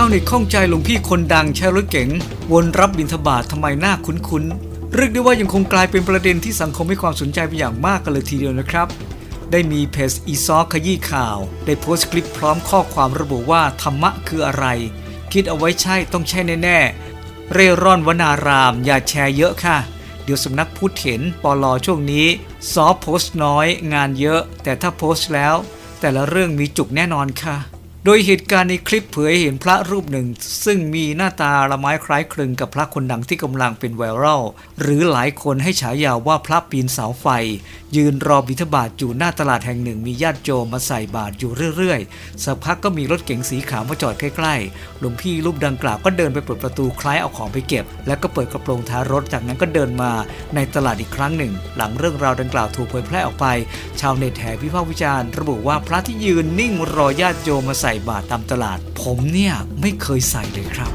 าวเน็ตข้องใจหลวงพี่คนดังใช้รถเก๋งวนรับบิณฑบาตทำไมหน้าคุ้นๆ เรียกได้ว่ายังคงกลายเป็นประเด็นที่สังคมให้ความสนใจเป็นอย่างมากกันเลยทีเดียวนะครับ ได้มีเพจอีซอขยี้ข่าว ได้โพสต์คลิปพร้อมข้อความระบุว่าธรรมะคืออะไร คิดเอาไว้ใช่ต้องใช่แน่ๆ เร่ร่อนวนาราม อย่าแชร์เยอะค่ะ เดี๋ยวสำนักพูดเห็นปลอช่วงนี้ซอโพสต์น้อย งานเยอะ แต่ถ้าโพสต์แล้ว แต่ละเรื่องมีจุกแน่นอนค่ะ โดยเหตุการณ์ในคลิปเผยเห็นพระรูปหนึ่ง ซึ่งมีหน้าตาละไม้คล้ายคลึงกับพระคนดังที่กำลังเป็นไวรัลหรือหลายคนให้ฉายาว่าพระปีนเสาไฟ ยืนรอบิณฑบาตอยู่หน้าตลาดแห่งหนึ่งมีญาติโยมมาใส่บาตรอยู่เรื่อยๆ สักพักก็มีรถเก๋งสีขาวมาจอดใกล้ๆหลวงพี่รูปดังกล่าวก็เดินไปเปิดประตูคล้ายเอาของไปเก็บ แล้วก็เปิดกระโปรงท้ายรถจากนั้นก็เดินมาในตลาดอีกครั้งหนึ่ง หลังเรื่องราวดังกล่าวถูกเผยแพร่ออกไป ชาวเน็ตแห่วิพากษ์วิจารณ์ระบุว่าพระที่ยืนนิ่งรอญาติโยมมาใส่บาตรตามตลาด ผมเนี่ยไม่เคยใส่เลยครับ